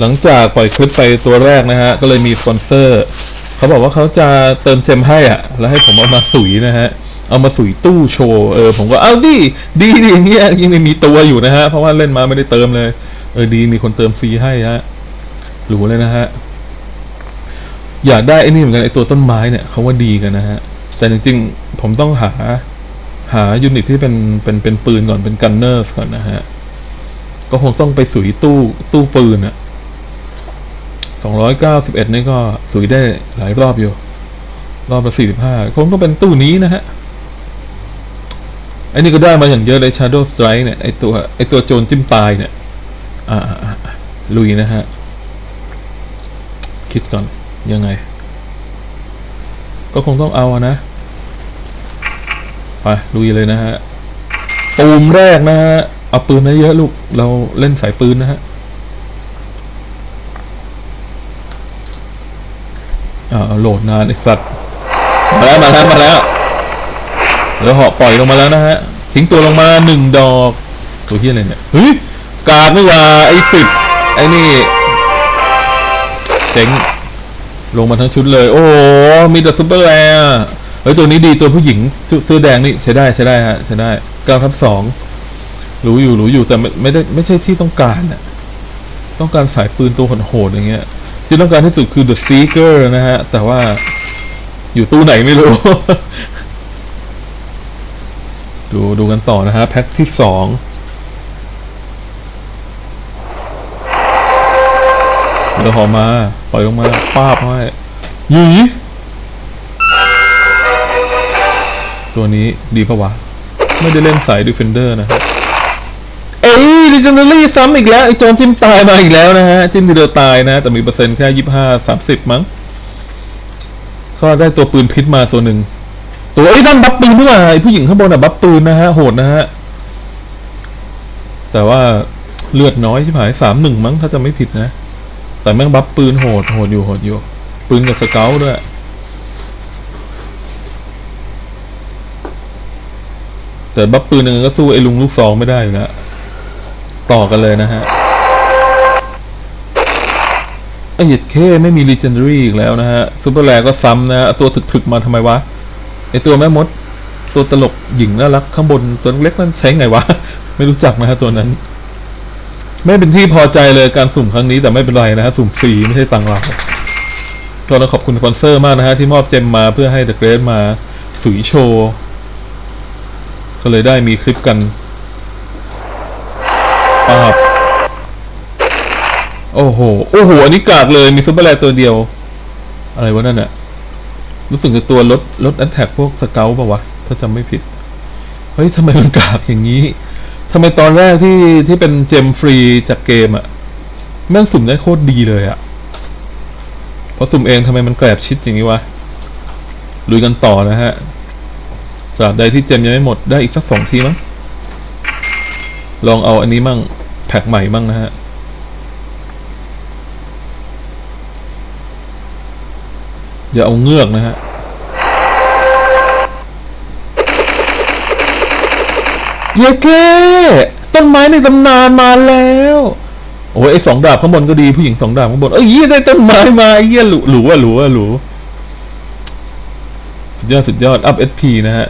หลังจากปล่อยคลิปไปตัวแรกนะฮะ ก็เลยมีสปอนเซอร์ เขาบอกว่าเขาจะเติมเจมให้อะ แล้วให้ผมเอามาสุยนะฮะ เอามาสุยตู้โชว์ เออ ผมก็เอาดิ ดีดีอย่างเงี้ยยังไม่มีตัวอยู่นะฮะ เพราะว่าเล่นมาไม่ได้เติมเลย เออดีมีคนเติมฟรีให้ฮะหรูเลยนะฮะ อยากได้ไอ้นี่เหมือนกันไอ้ตัวต้นไม้เนี่ยเขาว่าดีกันนะฮะ แต่จริงๆผมต้องหาหายูนิตที่เป็นเป็นเป็นปืนก่อนเป็นกันเนอร์ก่อนนะฮะ ก็คงต้องไปสุยตู้ตู้ปืนอะ สองร้อยเก้าสิบเอ็ดนี่ก็สุยได้หลายรอบอยู่ รอบละสี่สิบห้าคงต้องเป็นตู้นี้นะฮะไอ้นี่ก็ได้มาอย่างเยอะเลย Shadow Strike เนี่ย ไอตัวไอตัวโจรจิ้มตายเนี่ย อ่าอ่าอ่าลุยนะฮะ คิดก่อนยังไง ก็คงต้องเอาอะนะ ไปลุยเลยนะฮะตูมแรกนะฮะ เอาปืนมาเยอะลูก เราเล่นสายปืนนะฮะ อ่าโหลดนานไอสัตว์มาแล้วมาแล้วมาแล้วเดี๋ยวเหาะปล่อยลงมาแล้วนะฮะทิ้งตัวลงมาหนึ่งดอกตัวที่อะไรเนี่ยเฮ้ยกาดไม่ว่าไอสิบไอนี่เจ๋งลงมาทั้งชุดเลย โอ้โหมีแต่ซุปเปอร์แรร์เฮ้ยตัวนี้ดีตัวผู้หญิงเสื้อแดงนี่ใช้ได้ใช้ได้ฮะใช้ได้เก้าทับสองรู้อยู่รู้อยู่แต่ไม่ไม่ได้ไม่ใช่ที่ต้องการน่ะต้องการสายปืนตัวโหดๆอย่างเงี้ย ที่ต้องการที่สุดคือ The Seeker นะฮะ แต่ว่าอยู่ตู้ไหนไม่รู้ ดูดูกันต่อนะฮะ แพ็คที่สองเดี๋ยวหอมา ปล่อยลงมา ป้าบให้ยีตัวนี้ดีปะวะ ไม่ได้เล่นสาย Defender นะฮะเอ้ย Legendary ซ้ำอีกแล้วไอ้โจนจิ้มตายมาอีกแล้วนะฮะ จิ้มทีเดียวตายนะ แต่มีเปอร์เซ็นต์แค่ยี่ห้าสามสิบมั้งก็ได้ตัวปืนพิษมาตัวหนึ่ง ตัวไอ้นั่นบัฟปืนนี่หว่าไอ้ผู้หญิงข้างบนอะบัฟปืนนะฮะ โหดนะฮะ แต่ว่าเลือดน้อยใช่ไหมสามหนึ่งมั้งถ้าจะไม่ผิดนะ แต่แม่งบัฟปืนโหดโหดอยู่โหดอยู่ปืนกับสเกลด้วยแต่บัฟปืนหนึ่งก็สู้ไอ้ลุงลูกซองไม่ได้อยู่แล้ว ต่อกันเลยนะฮะไอ้เหยียดเคไม่มี Legendary อีกแล้วนะฮะซูเปอร์แรก็ซ้ำนะฮะตัวถึกๆมาทำไมวะไอตัวแม่มด ตัวตลกหญิงน่ารักข้างบนตัวเล็กนั่นใช้ไงวะ ไม่รู้จักนะฮะตัวนั้น ไม่เป็นที่พอใจเลยการสุ่มครั้งนี้แต่ไม่เป็นไรนะฮะสุ่มฟรีไม่ใช่ตังค์เราก็ต้องขอบคุณสปอนเซอร์มากนะฮะที่มอบเจมมาเพื่อให้เดอะเกรดมาสุยโชว์ก็เลยได้มีคลิปกันาบโอ้โห โอ้โห อันนี้กากเลย มีซุปเปอร์แรร์ตัวเดียว อะไรวะนั่นอะรู้สึกจะตัวลดลดแอตแทกพวกสเกลป่าวะ ถ้าจำไม่ผิด เฮ้ยทำไมมันกากอย่างนี้ทำไมตอนแรกที่ที่เป็นเจมฟรีจากเกมอะแม่งสุ่มได้โคตรดีเลยอะพอสุ่มเองทำไมมันแกลบชิดอย่างนี้วะลุยกันต่อนะฮะตราบใดที่เจมยังไม่หมดได้อีกสักสองทีมั้งลองเอาอันนี้มั่ง แพ็คใหม่มั่งนะฮะอย่าเอาเงือกนะฮะเยเก้ต้นไม้ในตำนานมาแล้ว โอ้ยไอสองดาบข้างบนก็ดีผู้หญิงสองดาบข้างบนเอ้ยได้ต้นไม้มาไอ้เหี้ยหรูหรูอะหรูอะหรูสุดยอดสุดยอดอัพเอสพีนะฮะ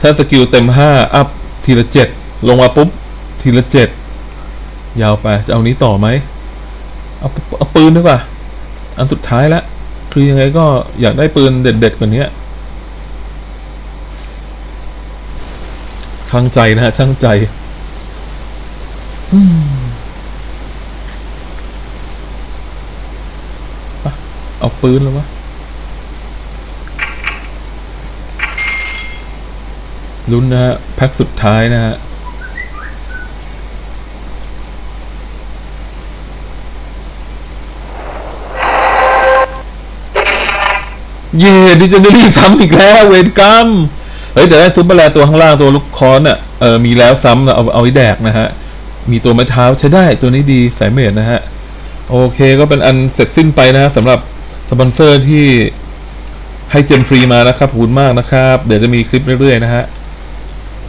ถ้าสกิลเต็มห้าอัพทีละเจ็ดลงมาปุ๊บ ทีละเจ็ด ยาวไป จะเอานี้ต่อไหมเอาเอาปืนดีกว่า อันสุดท้ายละ คือยังไงก็อยากได้ปืนเด็ดๆกว่านี้ช่างใจนะฮะช่างใจอเอาปืนแล้ววะลุ้นนะฮะแพ็คสุดท้ายนะฮะ เย่ดิจิทัลซ้ำอีกแล้วเวรกรรม เฮ้ยแต่ได้ซุปเปอร์แลร์ตัวข้างล่างตัวลูกคอนอะเออมีแล้วซ้ำนะเอาเอาไว้แดกนะฮะ มีตัวไม้เท้าใช้ได้ตัวนี้ดีสายเมดนะฮะ โอเคก็เป็นอันเสร็จสิ้นไปนะฮะสำหรับสปอนเซอร์ที่ให้เจมฟรีมานะครับขอบคุณมากนะครับ เดี๋ยวจะมีคลิปเรื่อยๆนะฮะ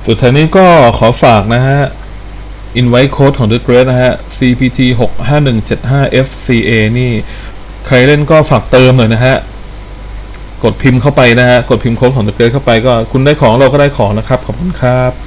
สุดท้ายนี้ก็ขอฝากนะฮะ invite code ของ The Great นะฮะ CPT 65175 FCA นี่ ใครเล่นก็ฝากเติมหน่อยนะฮะ กดพิมพ์เข้าไปนะฮะกดพิมพ์โค้ดของเดอะเกรเข้าไปก็คุณได้ของเราก็ได้ของนะครับขอบคุณครับ